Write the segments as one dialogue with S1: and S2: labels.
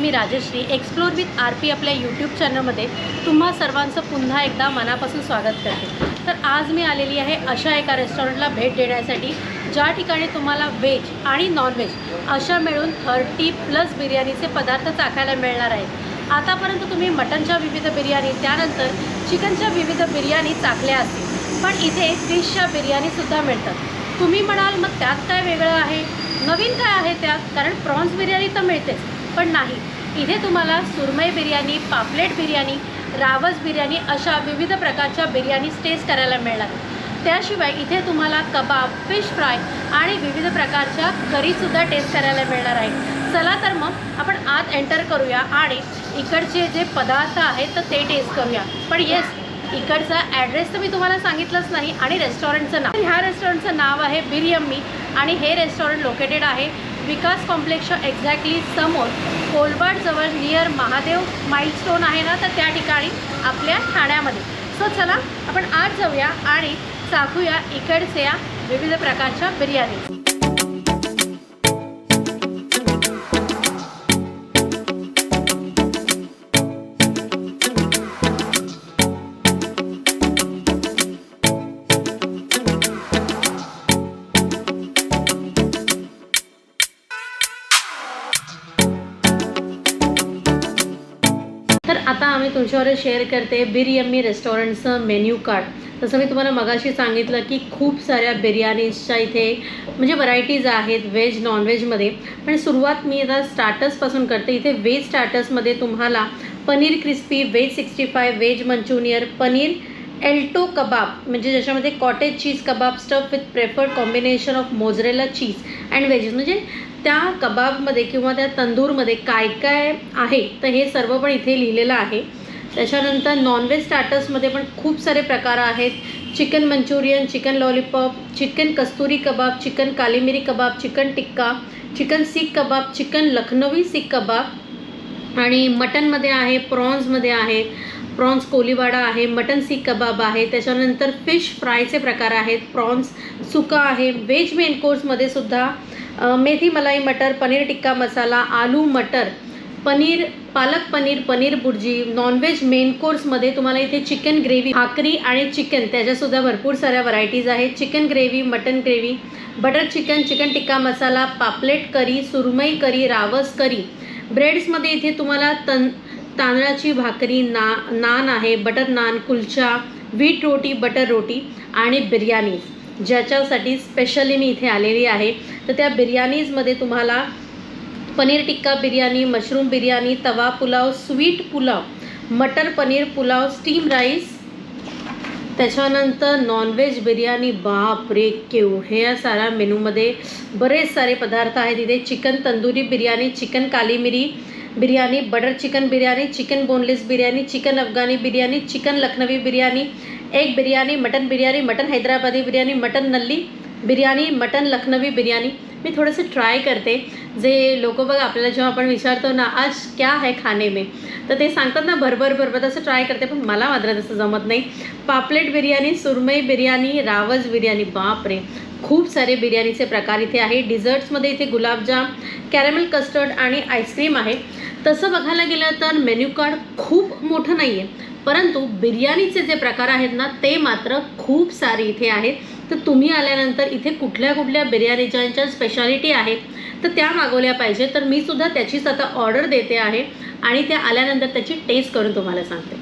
S1: Me Rajashri explore with R P आपल्या YouTube चॅनलमध्ये तुम्हा सर्वांचं पुन्हा एकदा मनापासून स्वागत करते. तर आज मी आलेली आहे अशा एका रेस्टॉरंटला भेट देण्यासाठी ज्या ठिकाणी तुम्हाला व्हेज आणि नॉनव्हेज अशा मिळून थर्टी प्लस बिर्याणीचे पदार्थ चाखायला मिळणार आहेत. आतापर्यंत तुम्ही मटनच्या विविध बिर्याणी त्यानंतर चिकनच्या विविध बिर्याणी चाखल्या असतील पण इथे फिशच्या बिर्याणीसुद्धा मिळतात. तुम्ही म्हणाल मग त्यात काय वेगळं आहे? नवीन काय आहे त्यात? कारण प्रॉन्स बिर्याणी तर मिळतेच. पण नाही. इथे तुम्हाला सुरमई बिर्याणी पापलेट बिर्याणी रावस बिर्याणी अशा विविध प्रकारच्या बिर्याणी टेस्ट करायला मिळणार. त्याशिवाय इथे तुम्हाला कबाब फिश फ्राय आणि विविध प्रकारच्या करीसुद्धा टेस्ट करायला मिळणार आहे. चला तर मग आपण आत एंटर करूया आणि इकडचे जे पदार्थ आहेत तर ते टेस्ट करूया. पण येस इकडचा ॲड्रेस तर मी तुम्हाला सांगितलंच नाही आणि रेस्टॉरंटचं नाव. ह्या रेस्टॉरंटचं नाव आहे बिर्यम्मी आणि हे रेस्टॉरंट लोकेटेड आहे विकास कॉम्प्लेक्सच्या एक्झॅक्टली समोर कोलवाडजवळ नियर महादेव माईलस्टोन आहे ना तर त्या ठिकाणी आपल्या ठाण्यामध्ये. सो चला आपण आज जाऊया आणि चाखूया इकडच्या विविध प्रकारच्या बिर्याणी. आता तुमच्यावर शेअर करते. बिर्यम्मी रेस्टॉरंटचं मेन्यू कार्ड तसं मी तुम्हाला मगाशी सांगितलं की खूप साऱ्या बिर्याणीजच्या इथे म्हणजे व्हरायटीज आहेत व्हेज नॉनव्हेजमध्ये पण सुरुवात मी आता स्टार्टर्सपासून करते. इथे व्हेज स्टार्टर्समध्ये तुम्हाला paneer crispy veg sixty five veg manchurian paneer Alto कबाब म्हणजे ज्याच्यामध्ये cottage cheese kebab stuff with preferred combination of mozzarella cheese and veggies म्हणजे त्या कबाबमध्ये किंवा त्या तंदूरमध्ये काय काय आहे तर हे सर्व पण इथे लिहिलेलं आहे. त्याच्यानंतर नॉनव्हेज स्टार्टर्समध्ये पण खूप सारे प्रकार आहेत. Chicken manchurian chicken lollipop chicken kasturi kebab chicken kalimiri kebab chicken tikka chicken seekh kebab chicken Lucknowi seekh kebab आणि मटनमध्ये आहे प्रॉन्समध्ये आहे. प्रॉन्स कोलीवाडा आहे मटन सीख कबाब आहे. त्याच्यानंतर फिश फ्रायचे प्रकार आहेत. प्रॉन्स सुका आहे. व्हेज मेन कोर्समध्ये सुद्धा मेथी मलाई मटर paneer tikka masala aloo matar paneer palak paneer paneer bhurji non veg main कोर्समध्ये तुम्हाला इथे चिकन ग्रेव्ही भाकरी आणि चिकन त्याच्यासुद्धा भरपूर साऱ्या व्हरायटीज आहेत. Chicken gravy mutton gravy butter chicken chicken tikka masala पापलेट करी सुरमई करी रावस करी. ब्रेड्समध्ये इथे तुम्हाला तन तांदळाची भाकरी ना नान आहे butter naan kulcha wheat roti butter roti आणि बिर्याणी. ज्याच्यासाठी स्पेशली मी इथे आलेली आहे. तर त्या बिर्याणीजमध्ये तुम्हाला paneer tikka biryani mushroom biryani tawa pulao sweet pulao matar paneer pulao steam rice त्याच्यानंतर नॉनव्हेज बिर्याणी. बाप रे केवढ्या साऱ्या मेनूमध्ये बरेच सारे पदार्थ आहेत तिथे chicken tandoori biryani chicken kali miri biryani butter chicken biryani chicken boneless biryani chicken Afghani biryani chicken Lucknowi biryani egg biryani mutton biryani mutton Hyderabadi biryani mutton nalli biryani mutton Lucknowi biryani. मी थोडंसं try करते. जे लोक बघ आपल्याला जेव्हा आपण विचारतो ना आज क्या है खाने में? तर ते सांगतात ना भरभर भरभर तसं ट्राय करते पण मला मात्र तसं जमत नाही. पापलेट बिर्याणी सुरमई बिर्याणी रावज बिर्याणी बापरे! खूप सारे बिर्याणीचे प्रकार इथे आहे डिझर्ट्समध्ये इथे गुलाबजाम कॅरेमल कस्टर्ड आणि आईस्क्रीम आहे. तसं बघायला गेलं तर मेन्यू कार्ड खूप मोठं नाही आहे परंतु बिर्याणीचे जे प्रकार आहेत ना ते मात्र खूप सारे इथे आहेत. तर तुम्ही आल्यानंतर इथे कुठल्या कुठल्या बिर्याणीच्या स्पेशालिटी आहेत तर त्या मागवल्या पाहिजे. तर मी सुद्धा त्याचीच आता ऑर्डर देते आहे आणि त्या आल्यानंतर त्याची टेस्ट करून तुम्हाला सांगते.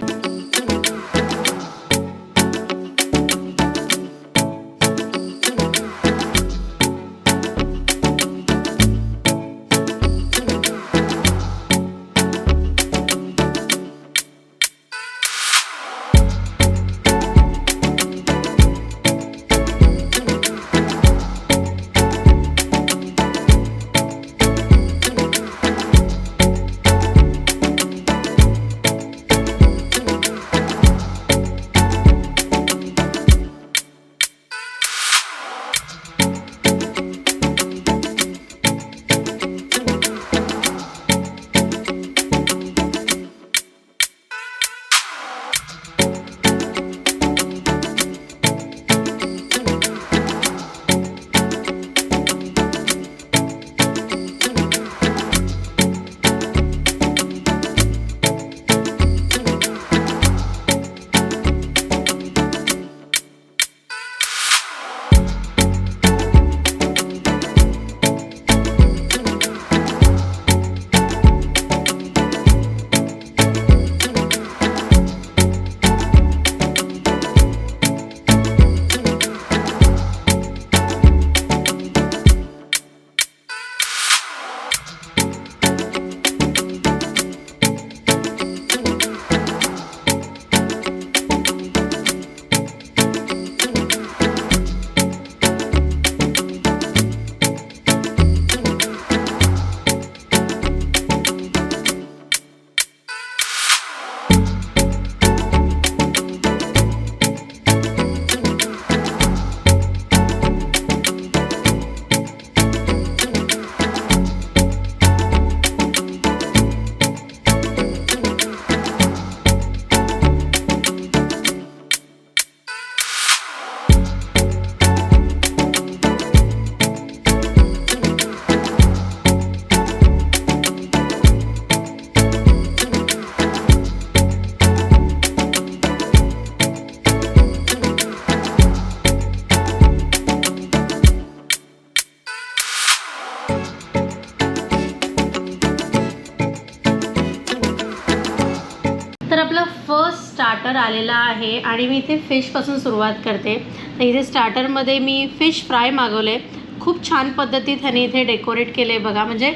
S1: इथे फिशपासून सुरुवात करते. तर इथे स्टार्टरमध्ये मी फिश फ्राय मागवले. खूप छान पद्धतीत ह्याने इथे डेकोरेट केले बघा. म्हणजे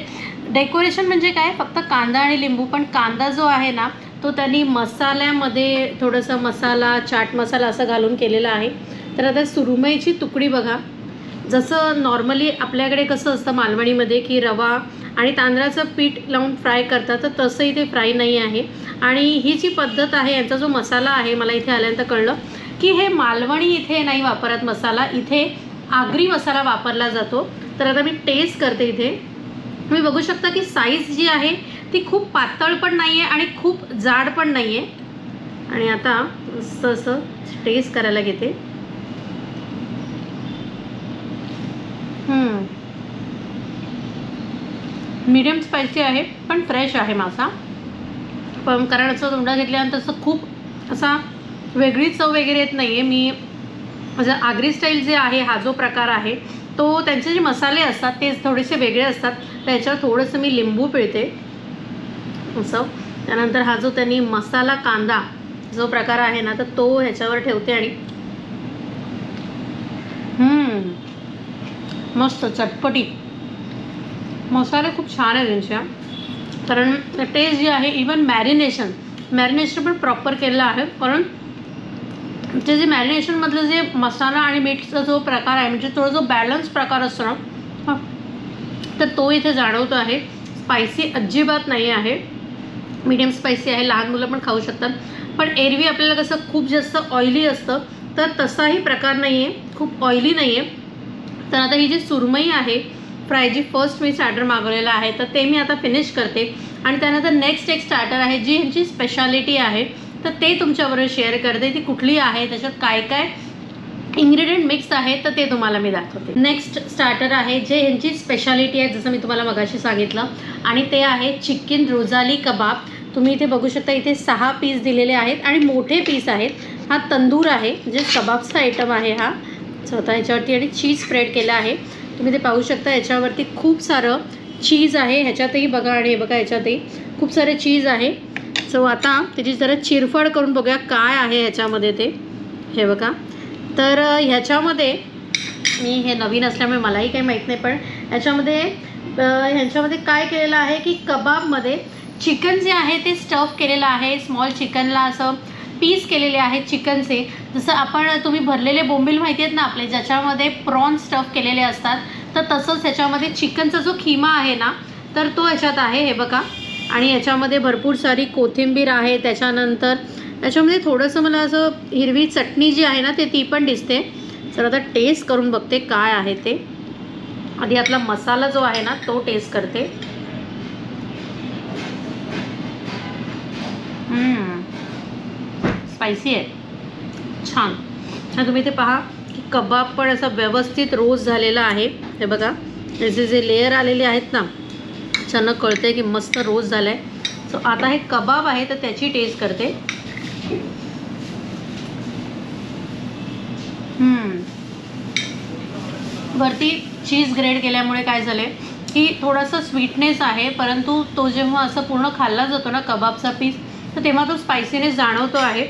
S1: डेकोरेशन म्हणजे काय? फक्त कांदा आणि लिंबू. पण कांदा जो आहे ना तो त्यांनी मसाल्यामध्ये थोडंसं मसाला चाट मसाला असं घालून केलेला आहे. तर आता सुरुमईची तुकडी बघा. जसं नॉर्मली आपल्याकडे कसं असतं मालवणीमध्ये की रवा आणि तांदळाचं पीठ लावून फ्राय करतात तर तसं इथे फ्राय नाही आहे. आणि ही जी पद्धत आहे यांचा जो मसाला आहे मला इथे आल्यानंतर कळलं की हे मालवणी इथे नाही वापरत मसाला इथे आगरी मसाला वापरला जातो. तर आता मी टेस्ट करते इथे. तुम्ही बघू शकता की साईज जी आहे ती खूप पातळ पण नाही आहे आणि खूप जाड पण नाही आहे आणि आता असं असं टेस्ट करायला घेते. मीडियम स्पायसी आहे पण फ्रेश आहे मासा पण कारण असं तोंडा घेतल्यानंतर असं खूप असा वेगळी चव वगैरे येत नाही आहे मी म्हणजे आगरी स्टाईल जे आहे हा जो प्रकार आहे तो त्यांचे जे मसाले असतात ते थोडेसे वेगळे असतात. त्याच्यावर थोडंसं मी लिंबू पिळते. असं. त्यानंतर हा जो त्यांनी मसाला कांदा जो प्रकार आहे ना तर तो ह्याच्यावर ठेवते आणि मस्त चटपटी. मसाले खूप छान आहे त्यांच्या कारण टेस्ट जे आहे इवन मॅरिनेशन मॅरिनेशन पण प्रॉपर केलेलं आहे. कारण ते जे मॅरिनेशनमधलं जे मसाला आणि मीठचा जो प्रकार आहे म्हणजे थोडा जो बॅलन्स प्रकार असतो ना तर तो इथे जाणवतो आहे. स्पायसी अजिबात नाही आहे. मीडियम स्पायसी आहे लहान मुलं पण खाऊ शकतात. पण एरवी आपल्याला कसं खूप जास्त ऑइली असतं तर तसाही प्रकार नाही आहे खूप ऑइली नाही आहे तर आता ही जी सुरमई आहे फ्राय जी फर्स्ट मी स्टार्टर मागवलेलं आहे तर ते मी आता फिनिश करते. आणि त्यानंतर नेक्स्ट एक स्टार्टर आहे जी ह्यांची स्पेशालिटी आहे तर ते तुमच्याबरोबर शेअर करते. ती कुठली आहे त्याच्यात काय काय इन्ग्रेडियंट मिक्स आहे तर ते तुम्हाला मी दाखवते. नेक्स्ट स्टार्टर आहे जे ह्यांची स्पेशालिटी आहे जसं मी तुम्हाला मगाशी सांगितलं. आणि ते आहे चिकन रोजाली कबाब. तुम्ही इथे बघू शकता इथे सहा पीस दिलेले आहेत. आणि मोठे पीस आहेत. हा तंदूर आहे जे कबाबचा आयटम आहे हा. स्वतः ह्याच्यावरती आणि चीज स्प्रेड केलं आहे. तुम्ही ते पाहू शकता याच्यावरती खूप सारं चीज आहे. ह्याच्यातही बघा आणि हे बघा ह्याच्यातही खूप सारे चीज आहे. सो आता त्याची जरा चिरफड करून बघूया काय आहे ह्याच्यामध्ये ते. हे बघा. तर ह्याच्यामध्ये मी हे नवीन असल्यामुळे मलाही काही माहीत नाही पण ह्याच्यामध्ये ह्यांच्यामध्ये काय केलेलं आहे की कबाबमध्ये चिकन जे आहे ते स्टफ केलेलं आहे. स्मॉल चिकनला असं पीस केलेले आहेत चिकनचे. जसं आपण तुम्ही भरलेले बोंबील माहिती आहेत ना आपले ज्याच्यामध्ये प्रॉन स्टफ केलेले असतात तर तसंच ह्याच्यामध्ये चिकनचा जो खिमा आहे ना तर तो ह्याच्यात आहे हे बघा. आणि याच्यामध्ये भरपूर सारी कोथिंबीर आहे त्याच्यानंतर त्याच्यामध्ये थोडंसं मला असं हिरवी चटणी जी आहे ना ते ती पण दिसते. तर आता टेस्ट करून बघते काय आहे ते. आधी आपला मसाला जो आहे ना तो टेस्ट करते. स्पायसी आहे. छान. छान तुम्ही ते पहा की कबाब पण असा व्यवस्थित रोज झालेला आहे. हे बघा त्याचे जे लेअर आलेले आहेत ना अचानक कळते की मस्त रोज झालं आहे सो आता हे कबाब आहे तर त्याची टेस्ट करते. वरती चीज ग्रेड केल्यामुळे काय झाले की थोडासा स्वीटनेस आहे परंतु तो जेव्हा असं पूर्ण खाल्ला जातो ना कबाबचा पीस तर तेव्हा तो स्पायसीनेस जाणवतो आहे.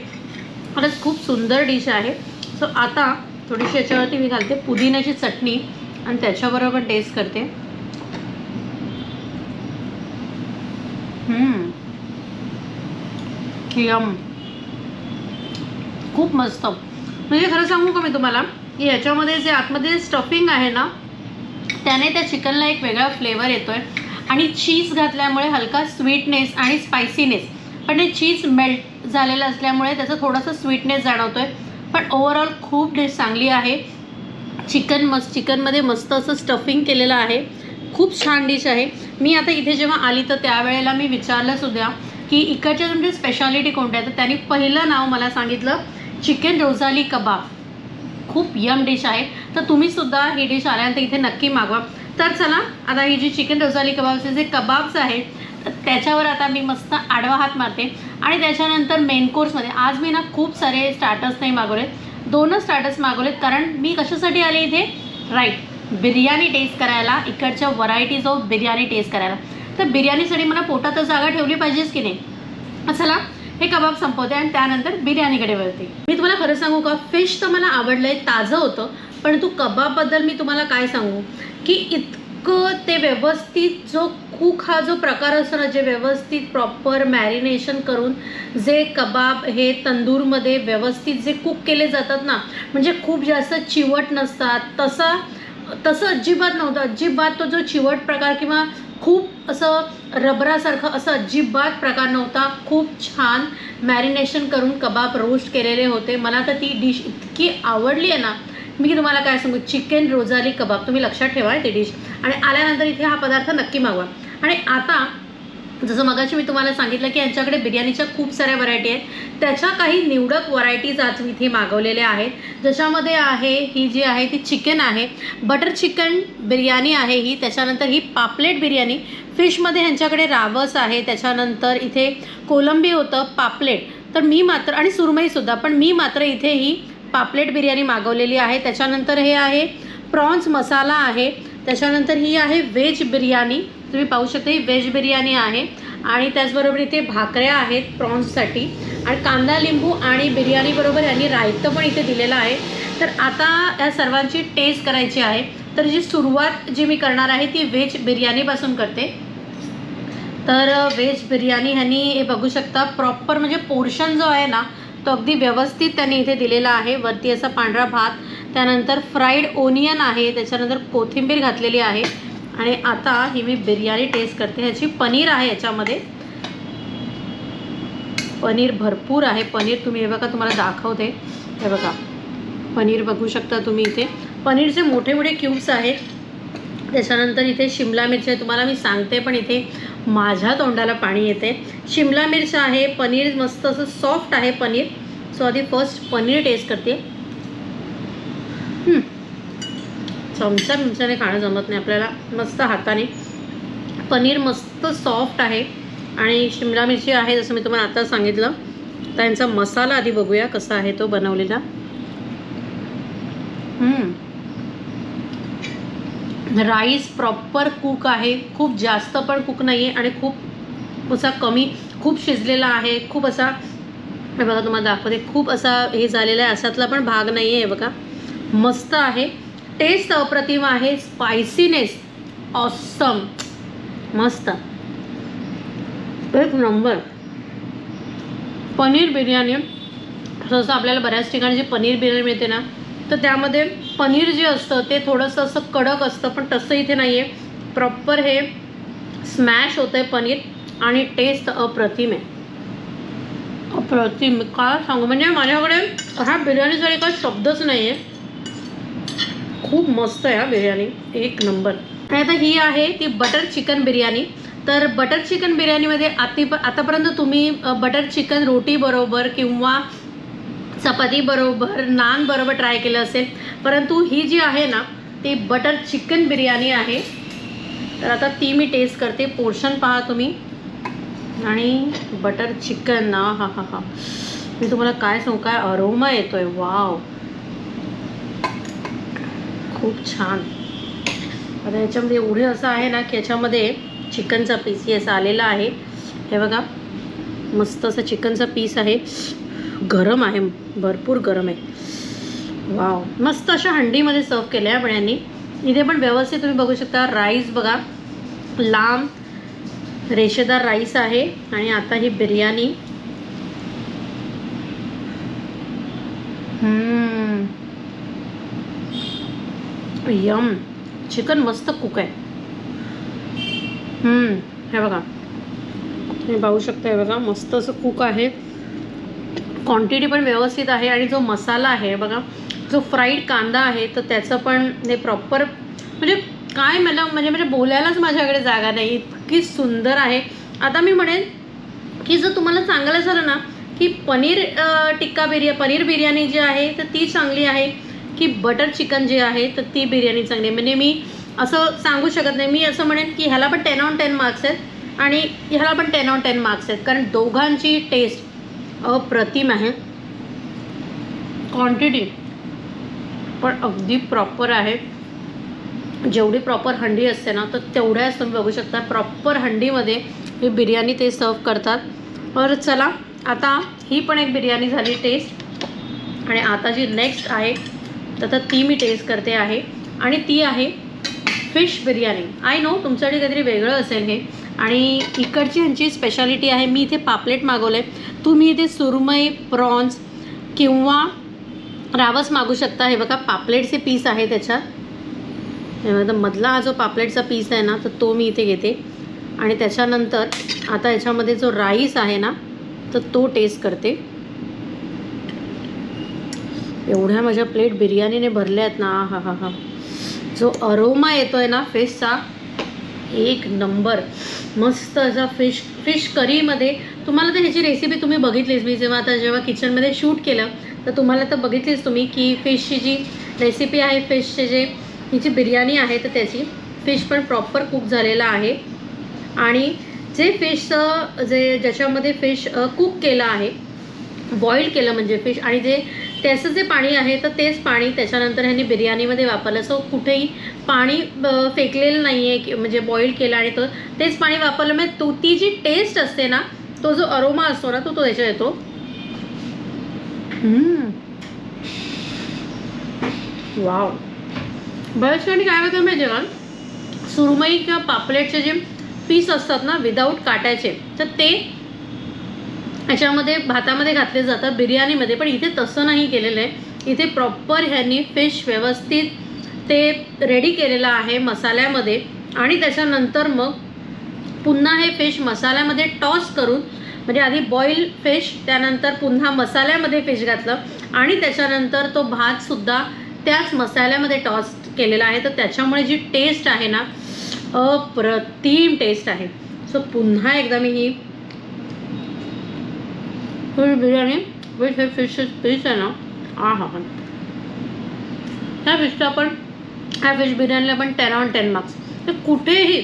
S1: खरंच खूप सुंदर डिश आहे. सो आता थोडीशी याच्यावरती मी घालते पुदिन्याची चटणी आणि त्याच्याबरोबर टेस्ट करते. यम. खूप मस्त. म्हणजे खरं सांगू का मी तुम्हाला की ह्याच्यामध्ये जे आतमध्ये स्टफिंग आहे ना त्याने त्या चिकनला एक वेगळा फ्लेवर येतो आहे आणि चीज घातल्यामुळे हलका स्वीटनेस आणि स्पायसीनेस पण हे चीज मेल्ट झालेलं असल्यामुळे त्याचा थोडासा स्वीटनेस जाणवतो आहे पण ओव्हरऑल खूप डिश चांगली आहे. चिकन मस्त चिकनमध्ये मस्त असं स्टफिंग केलेलं आहे. खूप छान डिश आहे. मी आता इथे जेव्हा आली तर त्यावेळेला मी विचारलं सुद्धा की इकडच्या तुमची स्पेशालिटी कोणत्या तर त्यांनी पहिलं नाव मला सांगितलं चिकन रोजाली कबाब खूप यम डिश आहे. तर तुम्ही सुद्धा ही डिश आल्यानंतर इथे नक्की मागवा. तर चला आता ही जी चिकन रोजाली कबाबचे जे कबाब्स आहेत. तर त्याच्यावर आता मी मस्त आडवा हात मारते. आणि त्याच्यानंतर मेन कोर्समध्ये आज मी ना खूप सारे स्टार्टर्स नाही मागवलेत. दोनच स्टार्टर्स मागवलेत कारण मी कशासाठी आले इथे? राईट बिर्याणी टेस्ट करायला इकडच्या व्हरायटीज ऑफ बिर्याणी टेस्ट करायला. तर बिर्याणीसाठी मला पोटात जागा ठेवली पाहिजेच की नाही? चला हे कबाब संपवते आणि त्यानंतर बिर्याणीकडे वळते. मी तुम्हाला खरं सांगू का? फिश तर मला आवडलं आहे ताजं होतं. पण तू कबाबबद्दल मी तुम्हाला काय सांगू? की इतकं ते व्यवस्थित जो कूक हा जो प्रकार असतो ना जे व्यवस्थित प्रॉपर मॅरिनेशन करून जे कबाब हे तंदूरमध्ये व्यवस्थित जे कुक केले जातात ना म्हणजे खूप जास्त चिवट नसतात. तसा तसं अजिबात नव्हतं. अजिबात तो जो चिवट प्रकार किंवा खूप असं रबरासारखं असं अजिबात प्रकार नव्हता. खूप छान मॅरिनेशन करून कबाब रोस्ट केलेले होते. मला तर ती डिश इतकी आवडली आहे ना मी तुम्हाला काय सांगू? चिकन रोजाली कबाब तुम्ही लक्षात ठेवा ती डिश आणि आल्यानंतर इथे हा पदार्थ नक्की मागवा. आणि आता जसं मगाशी मी तुम्हाला सांगितलं की यांच्याकडे बिर्याणीच्या खूप साऱ्या व्हरायटी आहेत. त्याच्या काही निवडक व्हरायटीज आज मी इथे मागवलेल्या आहेत. ज्याच्यामध्ये आहे ही जी आहे ती चिकन आहे. बटर चिकन बिर्याणी आहे ही. त्याच्यानंतर ही पापलेट बिर्याणी. फिशमध्ये ह्यांच्याकडे रावस आहे. त्याच्यानंतर इथे कोलंबी होतं पापलेट. तर मी मात्र आणि सुरमईसुद्धा पण मी मात्र इथे ही पापलेट बिर्याणी मागवलेली आहे. त्याच्यानंतर हे आहे प्रॉन्स मसाला आहे. त्याच्यानंतर ही आहे व्हेज बिर्याणी. तुम्ही पाहू शकता ही व्हेज बिर्याणी आहे. आणि त्याचबरोबर इथे भाकऱ्या आहेत प्रॉन्ससाठी. आणि कांदा लिंबू आणि बिर्याणीबरोबर यांनी रायतं पण इथे दिलेलं आहे. तर आता या सर्वांची टेस्ट करायची आहे. तर जी सुरुवात जी मी करणार आहे ती व्हेज बिर्याणीपासून करते. तर व्हेज बिर्याणी ह्यांनी हे बघू शकता प्रॉपर म्हणजे पोर्शन जो आहे ना तो अगदी व्यवस्थित त्यांनी इथे दिलेला आहे. वरती असा पांढरा भात त्यानंतर फ्राईड ओनियन आहे त्याच्यानंतर कोथिंबीर घातलेली आहे. आणि आता ही मी बिर्याणी टेस्ट करते. ह्याची पनीर आहे याच्यामध्ये. पनीर भरपूर आहे. पनीर तुम्ही हे बघा तुम्हाला दाखवते. हे बघा. पनीर बघू शकता तुम्ही इथे. पनीरचे मोठे मोठे क्यूब्स आहेत. त्याच्यानंतर इथे शिमला मिरची तुम्हाला मी सांगते पण इथे माझ्या तोंडाला पाणी येते. शिमला मिरच आहे पनीर मस्त असं सॉफ्ट आहे पनीर. सो आधी फर्स्ट पनीर टेस्ट करते. चमचा मिमच्याने खाणं जमत नाही आपल्याला. मस्त हाताने. पनीर मस्त सॉफ्ट आहे. आणि शिमला मिरची आहे जसं मी तुम्हाला आता सांगितलं. त्यांचा मसाला आधी बघूया कसा आहे तो बनवलेला. हम्म. राईस प्रॉपर कुक आहे. खूप जास्त पण कुक नाही आहे आणि खूप असा कमी खूप शिजलेला आहे. खूप असा हे बघा तुम्हाला दाखवते खूप असा हे झालेला आहे. असातला पण भाग नाही आहे बघा. मस्त आहे. टेस्ट अप्रतिम आहे. स्पायसीनेस ऑसम मस्त. एक नंबर पनीर बिर्याणी. सहसा आपल्याला बऱ्याच ठिकाणी जी पनीर बिर्याणी मिळते ना तर त्यामध्ये पनीर जे असतं ते थोडंसं असं कडक असतं पण तसं इथे नाही आहे प्रॉपर हे स्मॅश होतं आहे पनीर आणि टेस्ट अप्रतिम आहे. अप्रतिम. काय सांगू? म्हणजे माझ्याकडे ह्या बिर्याणीसाठी काही शब्दच नाही आहे खूप मस्त आहे हा बिर्याणी. एक नंबर. आणि आता ही आहे ती बटर चिकन बिर्याणी. तर बटर चिकन बिर्याणीमध्ये आती आतापर्यंत तुम्ही बटर चिकन रोटी बरोबर किंवा चपाती बरोबर नान बरोबर ट्राय केलं असेल. परंतु ही जी आहे ना ती बटर चिकन बिर्याणी आहे. तर आता ती मी टेस्ट करते. पोर्शन पहा तुम्ही. आणि बटर चिकन ना हा हा हा. मी तुम्हाला काय सांगू? काय अरोमा येतो आहे वाव खूप छान. आता याच्यामध्ये एवढे असं आहे ना की याच्यामध्ये चिकनचा पीस येस आलेला आहे. हे बघा. मस्त असं चिकनचा पीस आहे. गरम आहे भरपूर गरम आहे. वाव मस्त अशा हंडीमध्ये सर्व केल्या आहे पण यांनी. इथे पण व्यवस्थित तुम्ही बघू शकता राईस बघा. लांब रेषेदार राईस आहे आणि आता ही बिर्याणी. यम चिकन मस्त कुक आहे. हम्म, हे बघा. तुम्ही पाहू शकता हे बघा मस्त असं कुक आहे. क्वांटिटी पण व्यवस्थित आहे आणि जो मसाला आहे बघा जो फ्राईड कांदा आहे तर त्याचं पण हे प्रॉपर म्हणजे काय मला म्हणजे म्हणजे बोलायलाच माझ्याकडे जागा नाही. इतकी सुंदर आहे. आता मी म्हणेन की जर तुम्हाला चांगलं झालं ना की पनीर टिक्का बिर्या पनीर बिर्याणी जी आहे तर ती चांगली आहे. की बटर चिकन जे आहे तर ती बिर्याणी चांगली आहे. म्हणजे मी असं सांगू शकत नाही. मी असं म्हणेन की ह्याला पण टेन ऑन टेन मार्क्स आहेत आणि ह्याला पण टेन ऑन टेन मार्क्स आहेत. कारण दोघांची टेस्ट अप्रतिम आहे. क्वांटिटी पण अगदी प्रॉपर आहे. जेवढी प्रॉपर हंडी असते ना तर तेवढ्याच तुम्ही बघू शकता प्रॉपर हंडीमध्ये ही बिर्याणी ते सर्व करतात. तर चला आता ही पण एक बिर्याणी झाली टेस्ट आणि आता जी नेक्स्ट आहे तर ती मी टेस्ट करते आहे. आणि ती आहे फिश बिर्याणी. आय नो तुमच्याकडे काहीतरी वेगळं असेल हे. आणि इकडची ह्यांची स्पेशालिटी आहे मी इथे पापलेट मागवलं आहे तुम्ही इथे सुरमई प्रॉन्स किंवा रावस मागू शकता. हे बघा पापलेटचे पीस आहे त्याच्यात. हे बघा, मधला हा जो पापलेटचा पीस आहे ना तर तो मी इथे घेते. आणि त्याच्यानंतर आता याच्यामध्ये जो राईस आहे ना तर तो टेस्ट करते. एवढ्या माझ्या प्लेट बिर्याणीने भरल्या आहेत ना हा हा हा. जो अरोमा येतो आहे ना फिशचा एक नंबर. मस्त असा फिश फिश करीमध्ये. तुम्हाला तर ह्याची रेसिपी तुम्ही बघितलीच. मी जेव्हा आता जेव्हा किचनमध्ये शूट केलं तर तुम्हाला तर बघितलीच तुम्ही की फिशची जी रेसिपी आहे फिशचे जे हिची बिर्याणी आहे तर त्याची फिश पण प्रॉपर कुक झालेला आहे. आणि जे फिशचं जे ज्याच्यामध्ये फिश कुक केलं आहे बॉईल केलं म्हणजे फिश आणि जे त्याचं जे पाणी आहे तर तेच पाणी त्याच्यानंतर ह्यांनी बिर्याणीमध्ये वापरलं. सो कुठेही पाणी फेकलेलं नाही आहे की म्हणजे बॉईल केलं आणि तो तेच पाणी वापरलं. म्हणजे तो ती जी टेस्ट असते ना तो जो अरोमा असतो ना तो तो त्याच्यात येतो. वाव बऱ्याच ठिकाणी काय होतं माहिती आहे का? सुरमई किंवा पापलेटचे जे पीस असतात ना विदाऊट काटायचे तर ते ह्याच्यामध्ये भातामध्ये घातले जातात बिर्याणीमध्ये. पण इथे तसं नाही केलेलं आहे. इथे प्रॉपर ह्यांनी फिश व्यवस्थित ते रेडी केलेलं आहे मसाल्यामध्ये. आणि त्याच्यानंतर मग पुन्हा हे फिश मसाल्यामध्ये टॉस करून म्हणजे आधी बॉईल फिश त्यानंतर पुन्हा मसाल्यामध्ये फिश घातलं. आणि त्याच्यानंतर तो भातसुद्धा त्याच मसाल्यामध्ये टॉस केलेला आहे. तर त्याच्यामुळे जी टेस्ट आहे ना अप्रतिम टेस्ट आहे. सो पुन्हा एकदा मी ही फुल बिर्याणी विथ हे फिश पीस आहे ना आहा हा हा ह्या फिशचं आपण ह्या फिश बिर्याणीला पण टेन ऑन टेन मार्क्स तर कुठेही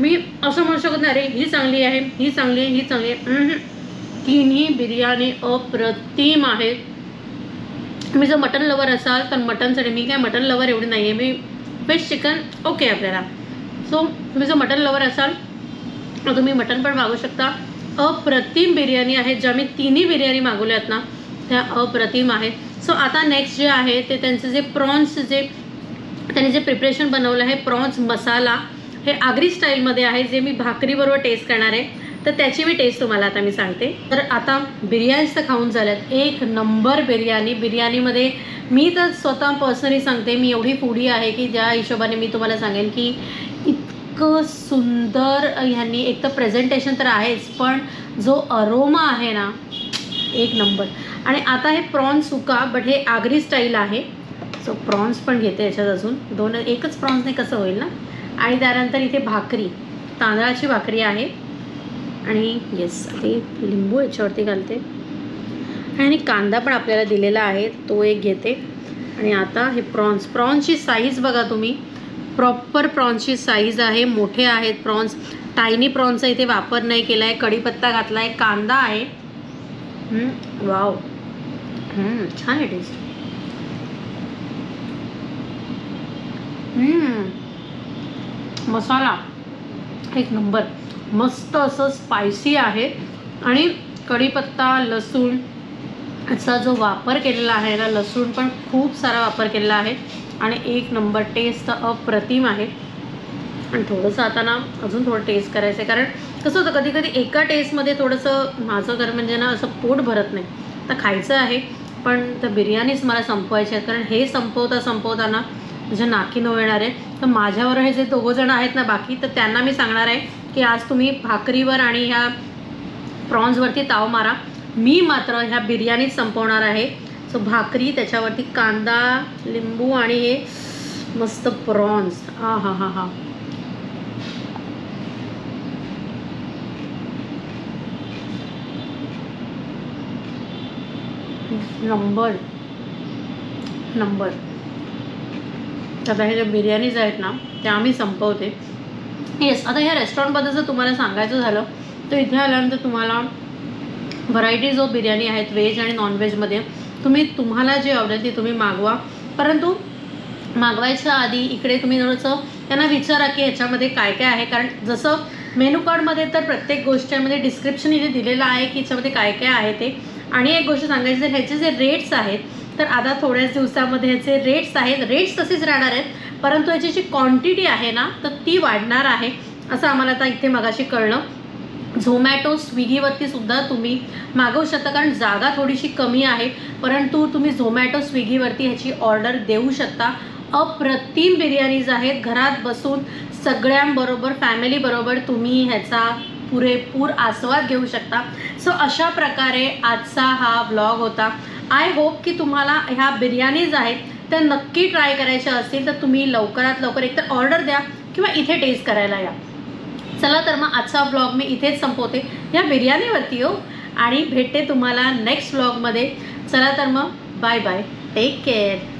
S1: मी असं म्हणू शकत नाही अरे ही चांगली आहे ही चांगली आहे ही चांगली आहे तिन्ही बिर्याणी अप्रतिम आहे तुम्ही जर मटन लवर असाल तर मटनसाठी मी काय मटन लवर एवढी नाही आहे मी फिश चिकन ओके आपल्याला सो तुम्ही जर मटन लवर असाल तर तुम्ही मटन पण मागू शकता अप्रतिम बिर्याणी आहे ज्या मी तिन्ही बिर्याणी मागवल्यात ना त्या अप्रतिम आहेत सो आता नेक्स्ट जे आहे ते त्यांचे जे प्रॉन्स जे त्यांनी जे प्रिपरेशन बनवलं आहे प्रॉन्स मसाला हे आगरी स्टाईलमध्ये आहे जे मी भाकरीबरोबर टेस्ट करणार आहे. तर त्याची मी टेस्ट तुम्हाला आता मी सांगते. तर आता बिर्याणीच तर खाऊन झाल्यात. एक नंबर बिर्याणी. बिर्याणीमध्ये मी तर स्वतः पर्सनली सांगते मी एवढी फुडी आहे की ज्या हिशोबाने मी तुम्हाला सांगेन की इतकं सुंदर ह्यांनी एक तर प्रेझेंटेशन तर आहेच पण जो अरोमा आहे ना एक नंबर आणि आता हे प्रॉन्स सुका बट हे आगरी स्टाईल आहे. सो प्रॉन्स पण घेते याच्यात अजून. दोन एकच प्रॉन्सने कसं होईल ना? आणि त्यानंतर इथे भाकरी. तांदळाची भाकरी आहे. आणि येस ते लिंबू याच्यावरती घालते. आणि कांदा पण आपल्याला दिलेला आहे. तो एक घेते. आणि आता हे प्रॉन्स प्रॉन्सची साईज बघा तुम्ही. प्रॉपर प्रॉन्सची साईज आहे मोठे आहेत प्रॉन्स. टायनी प्रॉन्सचा इथे वापर नाही केला आहे कढीपत्ता घातला आहे. कांदा आहे वाव छान आहे टेस्ट मसाला. एक नंबर मस्त असं स्पायसी आहे. आणि कढीपत्ता लसूण याचा जो वापर केलेला आहे ना लसूण पण खूप सारा वापर केलेला आहे. आणि एक नंबर टेस्ट अप्रतिम आहे. आणि थोडंसं आता ना अजून थोडं टेस्ट करायचं आहे कारण कसं होतं कधी कधी एका टेस्टमध्ये थोडंसं माझं घर म्हणजे ना असं पोट भरत नाही. तर खायचं आहे पण तर बिर्याणीच मला संपवायची आहे कारण हे संपवता संपवताना माझ्या नाकी न येणार आहे. तर माझ्यावर हे जे दोघं जण आहेत ना बाकी तर त्यांना मी सांगणार आहे की आज तुम्ही भाकरीवर आणि ह्या प्रॉन्सवरती ताव मारा. मी मात्र ह्या बिर्याणीच संपवणार आहे. सो भाकरी त्याच्यावरती कांदा लिंबू आणि हे मस्त प्रॉन्स हा हा हा हा. नंबर. नंबर. आता हे ज्या बिर्याणीज आहेत ना त्या आम्ही संपवते. येस आता ह्या रेस्टॉरंटबद्दल जर तुम्हाला सांगायचं झालं तर इथे आल्यानंतर तुम्हाला व्हरायटीज ऑफ बिर्याणी आहेत व्हेज आणि नॉनव्हेजमध्ये तुम्ही तुम्हाला जे आवडेल ते तुम्ही मागवा. परंतु मागवायच्या आधी इकडे तुम्ही थोडंसं त्यांना विचारा की ह्याच्यामध्ये काय काय आहे. कारण जसं मेनू कार्डमध्ये तर प्रत्येक गोष्टीमध्ये डिस्क्रिप्शन इथे दिलेलं आहे की याच्यामध्ये काय काय आहे ते. आणि एक गोष्ट सांगायची तर ह्याचे जे रेट्स आहेत तर आता थोड्याच दिवसामध्ये ह्याचे रेट्स आहेत. रेट्स तसेच राहणार आहेत परंतु याची जी क्वांटिटी आहे ना तर ती वाढणार आहे असं आम्हाला आता इथे मगाशी कळलं. झोमॅटो स्विगीवरती सुद्धा तुम्ही मागवू शकता कारण जागा थोडीशी कमी आहे. परंतु तुम्ही झोमॅटो स्विगीवरती ह्याची ऑर्डर देऊ शकता. अप्रतिम बिर्याणीज आहेत. घरात बसून सगळ्यांबरोबर फॅमिलीबरोबर तुम्ही ह्याचा पुरेपूर आस्वाद घेऊ शकता. सो अशा प्रकारे आजचा हा ब्लॉग होता. आय होप की तुम्हाला ह्या बिर्याणीज आहेत त्या नक्की ट्राय करायच्या असतील तर तुम्ही लवकरात लवकर एकतर ऑर्डर द्या किंवा इथे टेस्ट करायला या. चला तर मग आजचा ब्लॉग मी इथेच संपवते. या बिर्याणीवरती हो. आणि भेटते तुम्हाला नेक्स्ट ब्लॉगमध्ये चला तर मग बाय बाय टेक केअर